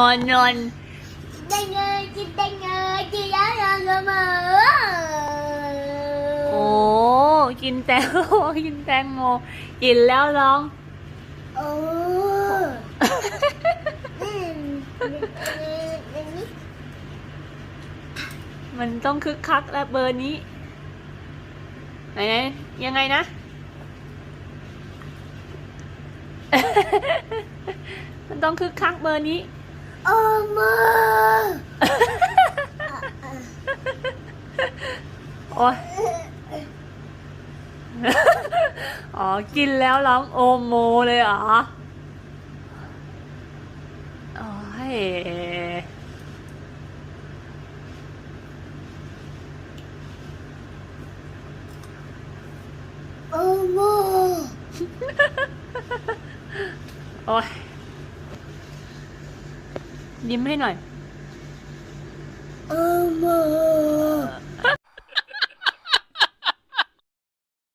นอนนอนได้เงินกินได้เงินกินแล้วเราเสมอโอ้กินแตงโมกินแตงโมกินแล้วร้องโอ้อืมอันนี้มันต้องคึกคักและเบอร์นี้ไหนไหนยังไงนะมันต้องคึกคักเบอร์นี้ โอ้มือโอ้ยอ๋อ กินแล้วร้องโอโมเลยเหรอโอ้ยโอ้มือโอ้ย ยิ้มให้หน่อย